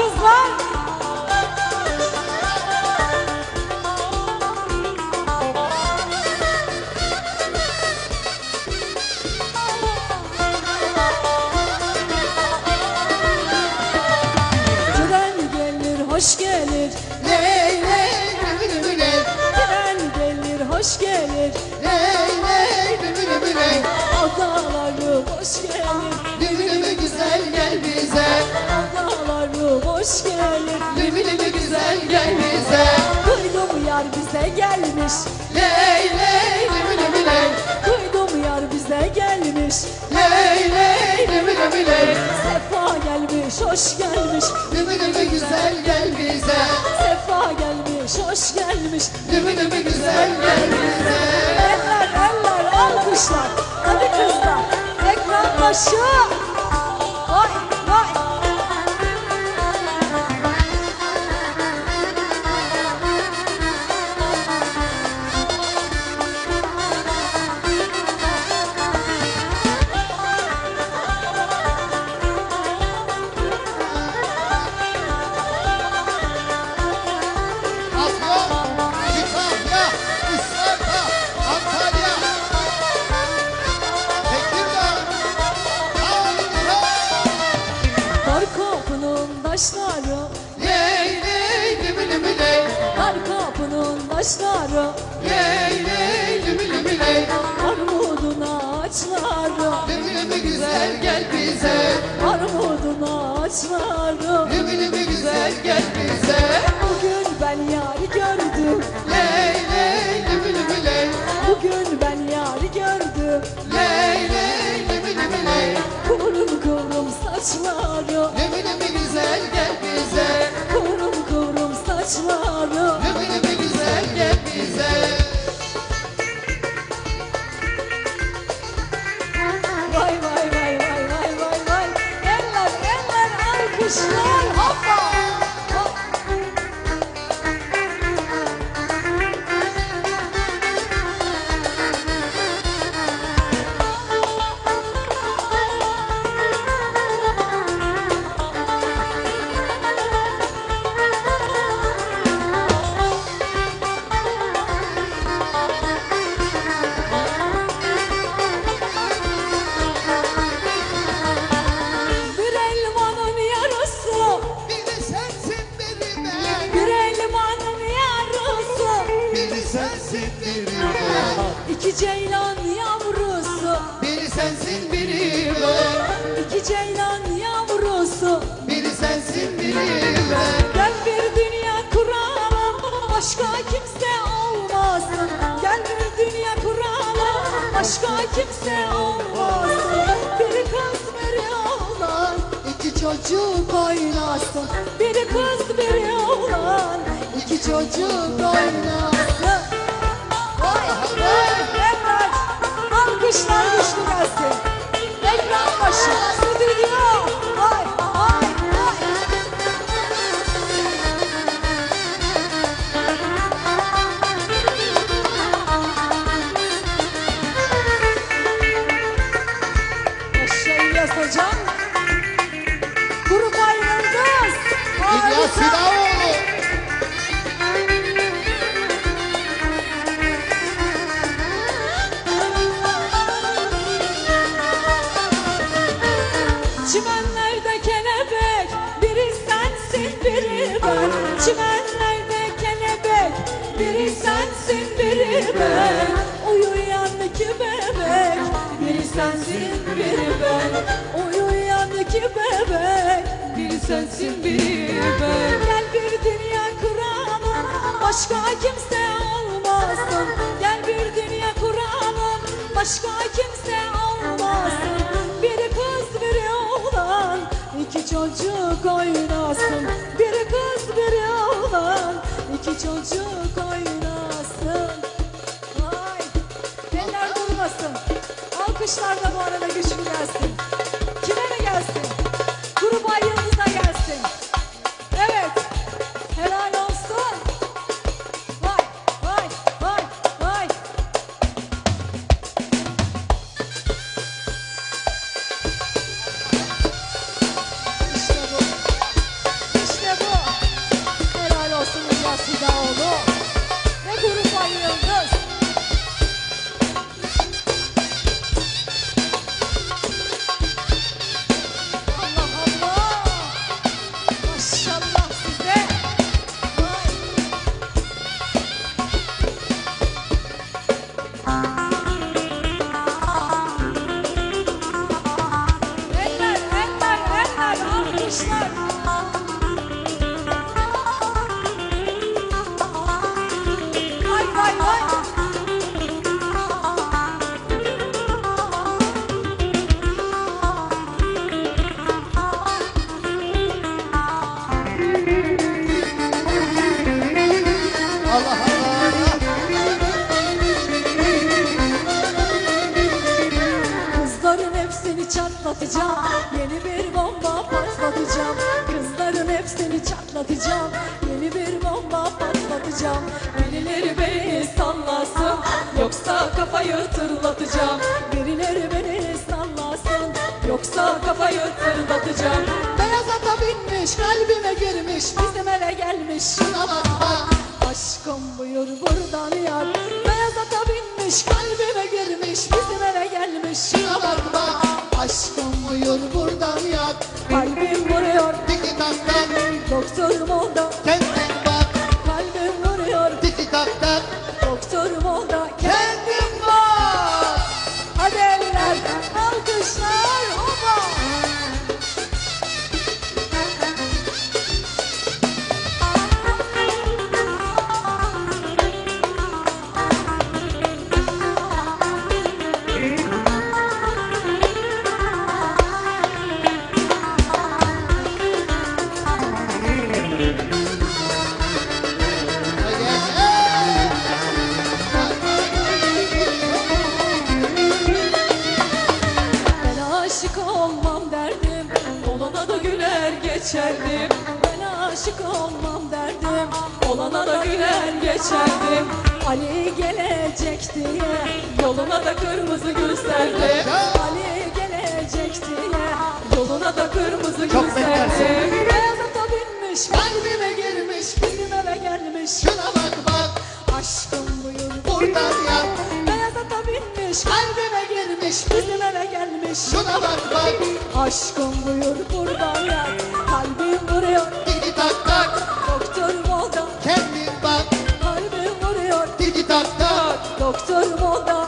kızlar. Hoş gelir. Lümü lümü güzel gel bize Duydum yar bize gelmiş. Ley ley lümü lümü ley Duydum yar bize gelmiş. Ley ley lümü lümü ley Sefa gelmiş, hoş gelmiş. Lümü lümü güzel gel bize Sefa gelmiş, hoş gelmiş. Lümü lümü güzel gel bize Eller, eller, alkışlar. Hadi kızlar, ekran başı. Taşları. Ley ley lümü lümü ley Armudun ağaçları, Lümü lümü güzel gel bize armudun ağaçları. Lümü lümü güzel gel bize Bugün ben yari gördüm, alkışlar hoppa. Sensin biri ben İki ceylan yavrusu, Biri sensin biri ben iki ceylan yavrusu. Biri sensin biri ben Gel bir dünya kuralım, başka kimse olmasın. Gel bir dünya kuralım, başka kimse olmasın. Bir kız bir oğlan, iki çocuk oynasın. Bir kız bir oğlan, iki çocuk oynasın. Sensin biri ben. Uyuyan iki bebek, biri sensin biri ben. Gel bir dünya kuralım, başka kimse olmasın. Gel bir dünya kuralım, başka kimse olmasın. Biri kız biri oğlan iki çocuk oynasın Biri kız biri oğlan iki çocuk oynasın Alkışlar da bu çatlatacağım Yeni bir bomba patlatacağım. Kızların hepsini çatlatacağım. Yeni bir bomba patlatacağım. Birileri beni sallasın Yoksa kafayı tırlatacağım. Birileri beni sallasın Yoksa kafayı tırlatacağım. Beyaz ata binmiş kalbime girmiş Bizim eve gelmiş. Şuna bak bak. Aşkım buyur buradan yar. Beyaz ata binmiş kalbime girmiş Bizim eve gelmiş. Şuna bak Kalbim vuruyor Tiki tak tak Doktorum oldu Kendin bak geçerdim. Ben aşık olmam derdim. Olana da güler geçerdim. Ali gelecek diye Yoluna da kırmızı gül serdim Ali gelecek diye Yoluna da kırmızı serdim Beyaz ata binmiş Kalbime girmiş Bizim eve gelmiş. Şuna bak bak. Aşkım buyur Buradan yak Beyaz ata binmiş Kalbime girmiş Bizim eve gelmiş. Şuna bak bak. Aşkım buyur buradan Kalbim vuruyor. Tiki tak tak. Doktorum oldu Kendin bak. Kalbim vuruyor. Tiki tak tak. Doktorum Kalbim